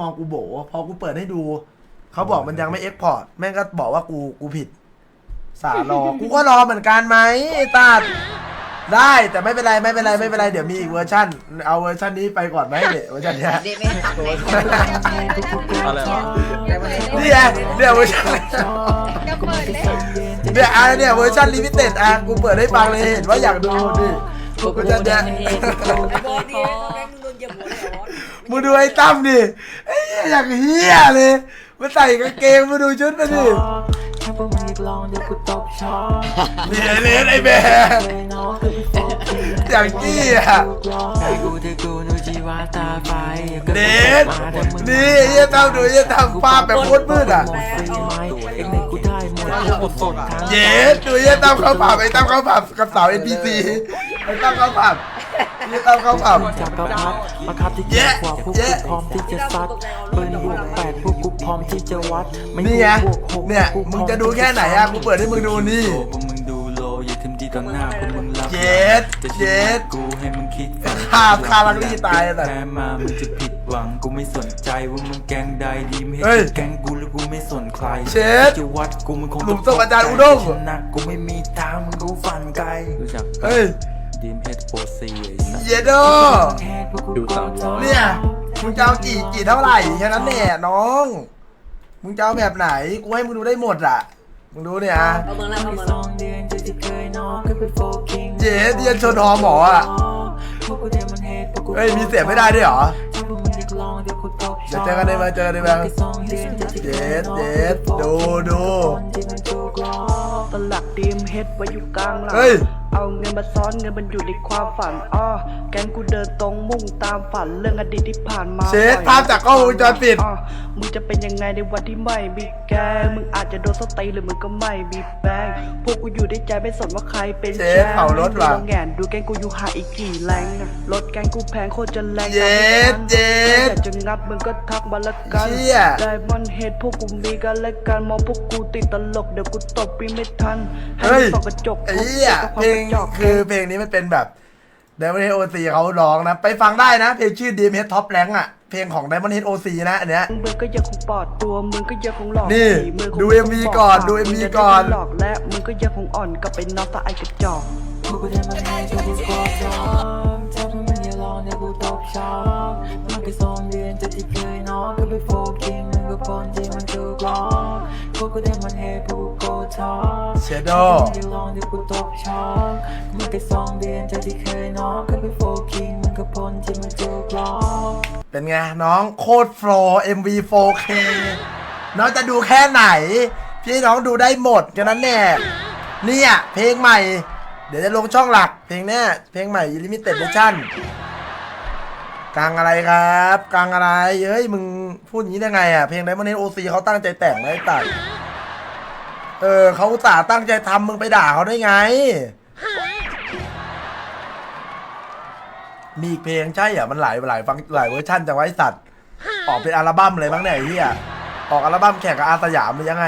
มองกูโบพอกูเปิดให้ดู เขาบอกมันยังไม่เอ็กพอร์ตแม่งก็บอกว่ากูกูผิด สารอ กูก็รอเหมือนกันไหมไอ้ตาดได้แต่ไม่เป็นไรไม่เป็นไรไม่เป็นไรเดี๋ยวมีอีกเวอร์ชันเอาเวอร์ชันนี้ไปก่อนไหมเนี่ยเวอร์ชันเนี้ย เด็กไม่ตัดเลยอะไรวะ นี่ไงเนี่ยเวอร์ชันก็เปิดเลยเนี่ยอะเนี่ยเวอร์ชันลิมิเต็ดอะกูเปิดให้ฟังเลยเห็นว่าอยากดูดิเวอร์ชันเนี้ยบอลดีเขาแม่งโดนเหยียบหัวเลยเหรอมึงดูไอ้ตั้มดิไอ้เหี้ย อยากเฮียเลยมันใส่กางเกงมาดูชุดมาดิถ้าพวกมึงอยากลองเดี๋ยวกูตบชอบนี่ไอ้เลนไอ้แม่เลยเนาะคือโฟกิงอย่างกี้อะไอ้กูที่กูนูจีวาตาไฟเดนนี่ไอ้เหี้ยตั้มดูไอ้เหี้ยตั้มภาพแบบโคตรมืดอะหมดฟรีไหมเอ็กในกูได้หมดทุกคนทั้งเย้ดูไอ้เหี้ยตั้มเข้าผับไอ้ตั้มเข้าผับกับสาว NPC ไอ้ตั้มเข้าผับ ไอ้เหี้ยตั้มเข้าผับจากกระพับมาครับที่เก่งกว่าพวกกูพร้อมที่จะซัดปืนบวกแปดพวกกูพร้อมที่จะวัด ไม่นี่ไง บวกหกเนี่ยมึงจะดูแค่ไหนอะกูเปิดให้มึงดูนี่ พวกมึงดูโลอย่าทำดีต่อหน้าพวกมึงรับเย็ดจะเย็ดกูให้มึงคิดฝันฆ่าฆ่าลักลี่ตายแต่แพ้มามึงจะผิดหวังกูไม่สนใจว่ามึงแกล้งใดดีไม่เฮ้ให้ยแกล้งกูแล้วกูไม่สนใครเช็ดจะวัดกูมึงคงหลุมศพอาจารย์อุด้ง ชนะกูไม่มีทางมึงรู้ฝันไกลรู้จักเฮ้ยดีมเฮด โปรซีไอ้สัสเยโดดูสามร้อยเนี่ยมึงจะเอากี่กี่เท่าไหร่แค่นั้นแหละน้อง มึงจะเอาแบบไหนกูให้มึงดูได้หมดอะมึงดูเนี่ยอะเอาเมืองแล้วเอาเมืองสแล้วองเดือนจะที่เคยนอนก็เป็นโฟกิงเจ๊เดียนชนหอหมออะพวกกูเดมอนเฮดพวกกูเฮ้ยมีเสียงไม่ได้ด้วยเหรอถ้าพวกมึงอยากลองเดี๋ยวกูตบเดี๋ยวเจอกันได้ไหมเจอกันได้ไหมสองเดือนจะที่เคยนอนเจ็ดเจ็ดดูดูที่มันถูกล้อตลักดีมเฮ็ดไว้อยู่กลางหลัง เฮ้ย เอาเงินมาซ้อนเงินมันอยู่ในความฝันอ้อแกงกูเดินตรงมุ่งตามฝันเรื่องอดีตที่ผ่านมาเช็ดภาพจากกล้องวงจรปิด อ้อมึงจะเป็นยังไงในวันที่ไม่มีแกงมึงอาจจะโดนสตีหรือมึงก็ไม่มีแบงค์พวกกูอยู่ในใจไม่สนว่าใครเป็นเช็ดเผารถว่ะลองแงนดูแกงกูอยู่หาอีกกี่แรงอะรถแกงกูแพงโคตรจะแรงเย็ดเย็ด อยากจะงัดมึงก็ทักมาละกัน เชี่ย ไดมอนเฮดพวกกูมีกันและกันมองพวกกูติดตลกเดี๋ยวกูตบปีไม่ทัน ให้เฮ้ยมึงส่องกระจกไอ้เหี้ยพบเพลงกับความกระจอกคือเพลงนี้มันเป็นแบบไดมอนเฮดโอซีเขาร้องนะ ไปฟังได้นะ เพลงชื่อดีมเฮดท็อปแรงอะ เพลงของไดมอนเฮดโอซีนะอันเนี้ย มึงก็ยังคงปลอดตัวมึงก็ยังคงหลอกนี่ผีมึงคงดูยังคง MV ปลดก่อนปาดูมึง MV จะก่อน หลอกและมึงก็ยังคงอ่อนกับเป็นน้องตาไอกระจอกพวกกูเดมอนเฮดพวกกูโคตรร้องถ้าพวกมึงอยากลองเดี๋ยวกูตบชอบมันแค่สองเดือนจะที่เคยนอนก็เป็นโฟกิงมึงก็พ้นที่มันถูกล้อพวกกู เดมอนเฮดพวกกูโคตรร้องเชโดอยากลองเดี๋ยวกูตบชอบมันแค่สองเดือนจะที่เคยนอนก็เป็นโฟกิงมึงก็พ้นที่มันถูกล้อเป็นไง น้องโคตรโฟล์ MV 4K น้องจะดูแค่ไหน พี่น้องดูได้หมดแค่นั้นแน่เนี่ยเพลงใหม่ เดี๋ยวจะลงช่องหลัก เพลงเนี้ยเพลงใหม่ Limited Edition กลางอะไรครับ กลางอะไร เฮ้ย มึง พูดอย่างนี้ได้ไงอะเพลงไดมอนเฮดโอซีเขาตั้งใจแต่งไว้ตัดเออเขาอุตส่าห์ตั้งใจทำมึงไปด่าเขาได้ไง มีอีกเพลงใช่เหรอมันหลายหลายฟังหลายเวอร์ชันจังไว้สัตว์ ออกเป็นอัลบั้มเลยมั้งเนี่ยไอ้เฮียออกอัลบั้มแข่งกับอาสยามหรือยังไง